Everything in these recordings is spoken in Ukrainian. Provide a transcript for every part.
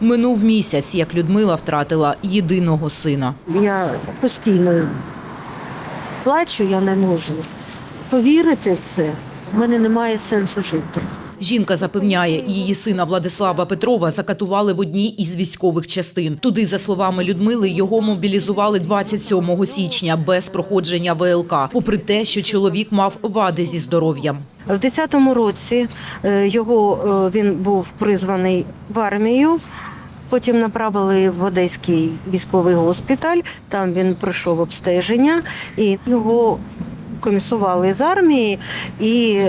Минув місяць, як Людмила втратила єдиного сина. Я постійно плачу, я не можу повірити в це. У мене немає сенсу жити. Жінка запевняє, її сина Владислава Петрова закатували в одній із військових частин. Туди, за словами Людмили, його мобілізували 27 січня без проходження ВЛК, попри те, що чоловік мав вади зі здоров'ям. В 10-му році е, його е, він був призваний в армію. Потім направили в Одеський військовий госпіталь. Там він пройшов обстеження, і його комісували з армії. І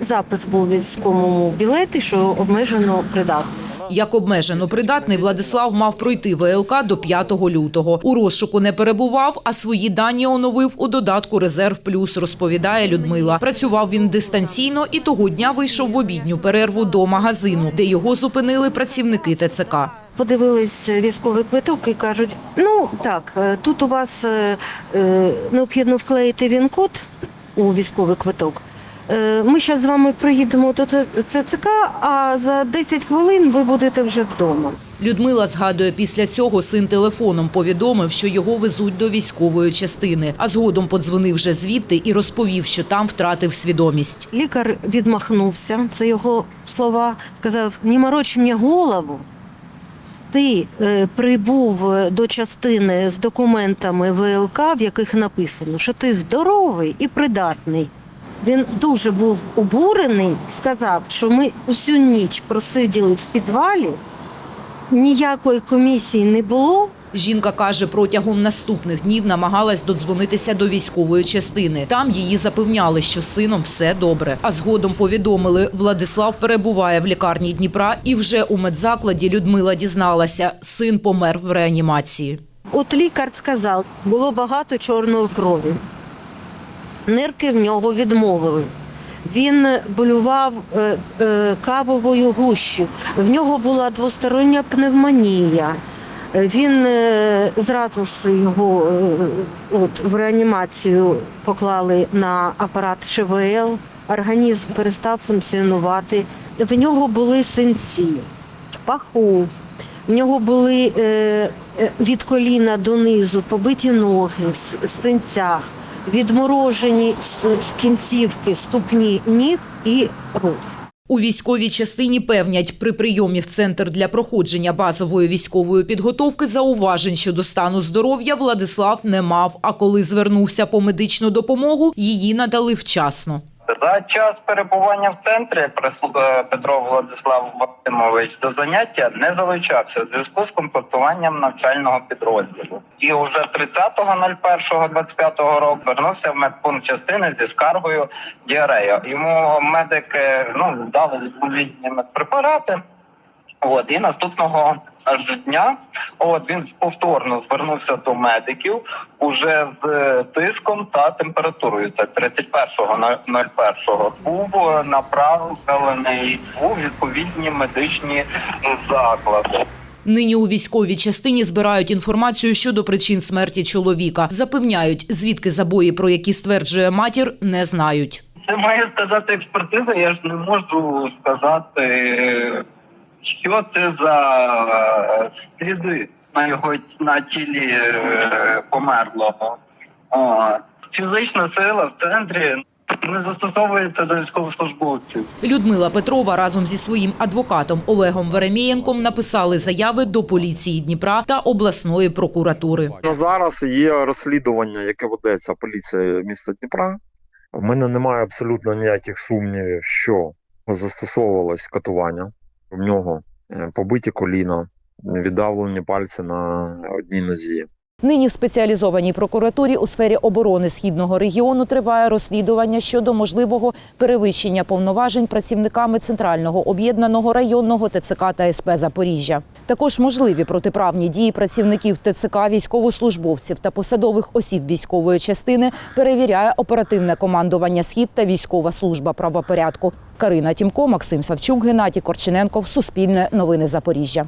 запис був у військовому білеті, що обмежено придатний. Як обмежено придатний, Владислав мав пройти ВЛК до 5 лютого. У розшуку не перебував, а свої дані оновив у додатку «Резерв плюс», розповідає Людмила. Працював він дистанційно і того дня вийшов в обідню перерву до магазину, де його зупинили працівники ТЦК. Подивились військовий квиток і кажуть: ну так, е, тут у вас е, е, необхідно вклеїти він-код у військовий квиток. Е, Ми зараз з вами приїдемо до ЦЦК, а за 10 хвилин ви будете вже вдома. Людмила згадує, після цього син телефоном повідомив, що його везуть до військової частини, а згодом подзвонив вже звідти і розповів, що там втратив свідомість. Лікар відмахнувся, це його слова. Сказав: не мороч мені голову. Ти е, прибув до частини з документами ВЛК, в яких написано, що ти здоровий і придатний. Він дуже був обурений, сказав, що ми усю ніч просиділи в підвалі, ніякої комісії не було. Жінка каже, протягом наступних днів намагалась додзвонитися до військової частини. Там її запевняли, що з сином все добре. А згодом повідомили, Владислав перебуває в лікарні Дніпра, і вже у медзакладі Людмила дізналася, син помер в реанімації. От лікар сказав, було багато чорної крові. Нирки в нього відмовили. Він болював е, е, кавовою гущю. В нього була двостороння пневмонія. Він е, зразу ж його от, в реанімацію поклали на апарат ШВЛ, організм перестав функціонувати. В нього були синці в паху, в нього були е, е, від коліна донизу побиті ноги в синцях, відморожені кінцівки, ступні ніг і рук. У військовій частині певнять, при прийомі в центр для проходження базової військової підготовки зауважень щодо стану здоров'я Владислав не мав. А коли звернувся по медичну допомогу, її надали вчасно. За час перебування в центрі е, Петро Владислав Вадимович до заняття не залучався у зв'язку з комплектуванням навчального підрозділу. І вже 30.01.25 року вернувся в медпункт частини зі скаргою діарею. Йому медики ну дали відповідні медпрепарати. От і наступного ж дня, от він повторно звернувся до медиків уже з е, тиском та температурою. Це 31.01. був е, направлений у відповідні медичні заклади. Нині у військовій частині збирають інформацію щодо причин смерті чоловіка. Запевняють, звідки забої, про які стверджує матір, не знають. Це має сказати експертиза. Я ж не можу сказати, що це за е, сліди на його на тілі е, померлого. О, фізична сила в центрі не застосовується до військовослужбовців. Людмила Петрова разом зі своїм адвокатом Олегом Веремієнком написали заяви до поліції Дніпра та обласної прокуратури. На зараз є розслідування, яке ведеться поліцією міста Дніпра. У мене немає абсолютно ніяких сумнівів, що застосовувалось катування. В нього е, побиті коліна, віддавлені пальці на одній нозі. Нині в спеціалізованій прокуратурі у сфері оборони східного регіону триває розслідування щодо можливого перевищення повноважень працівниками центрального об'єднаного районного ТЦК та СП Запоріжжя. Також можливі протиправні дії працівників ТЦК, військовослужбовців та посадових осіб військової частини перевіряє оперативне командування Схід та військова служба правопорядку. Карина Тімко, Максим Савчук, Геннадій Корчененков, Суспільне новини Запоріжжя.